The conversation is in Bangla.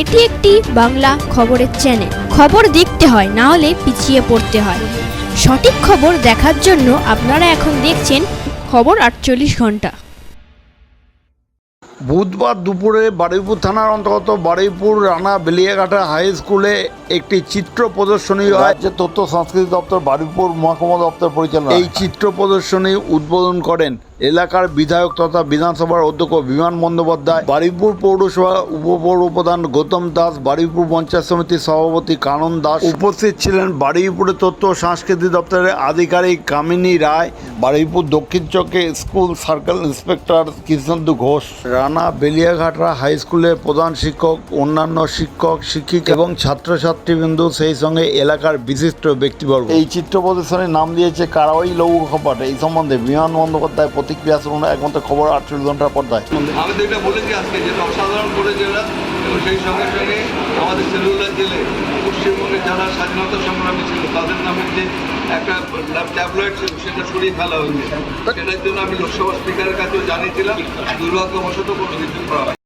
এটি একটি বাংলা খবরের চ্যানেল খবর দেখতে হয় না হলে পিছিয়ে পড়তে হয়। সঠিক খবর দেখার জন্য আপনারা এখন দেখছেন খবর আটচল্লিশ ঘণ্টা। বুধবার দুপুরে বারুইপুর থানার অন্তর্গত বারুইপুর রানা বেলিয়াঘাটা হাই স্কুলে একটি চিত্র প্রদর্শনী হয়। রাজ্যের তথ্য সংস্কৃতি দপ্তর বারুইপুর মহকুমা দপ্তর পরিচালনা। এই চিত্র প্রদর্শনী উদ্বোধন করেন এলাকার বিধায়ক তথা বিধানসভার অধ্যক্ষ বিমান বন্দ্যোপাধ্যায় বারুইপুর পৌরসভা উপপৌর প্রধান গৌতম দাস বারুইপুর পঞ্চায়েত সমিতির সভাপতি কানন দাস উপস্থিত ছিলেন বারুইপুরের তথ্য ও সংস্কৃতি দপ্তরের আধিকারিক কামিনী রায় বারুইপুর দক্ষিণ চকে school circle inspector Krishnendu Ghosh, Rana বেলিয়াঘাটরা high স্কুলের প্রধান শিক্ষক, অন্যান্য শিক্ষক, শিক্ষিকা এবং ছাত্রছাত্রীবৃন্দ সেই সঙ্গে এলাকার বিশিষ্ট ব্যক্তিবর্গ। এই চিত্র প্রদর্শনীর নাম দিয়েছে কারাওয়াই লঘু খপাট এই সম্বন্ধে বিমান বন্দ্যোপাধ্যায় প্রতিক্রিয়া শুনুন একমাত্র খবর আটচল্লিশ ঘণ্টার পর্দায়। আমি তো এটা বলেছি আজকে করে এবং সেই সঙ্গে সঙ্গে আমাদের সেলুলার জেলে পশ্চিমবঙ্গে যারা স্বাধীনতা সংগ্রামী ছিল, তাদের নামে যে একটা ট্যাবলয়েড ছিল, সেটা সরিয়ে ফেলা হয়েছে। সেটার জন্য আমি লোকসভা স্পিকারের কাছেও জানিয়েছিলাম, দুর্ভাগ্যবশত কোনো কিছু করা হয়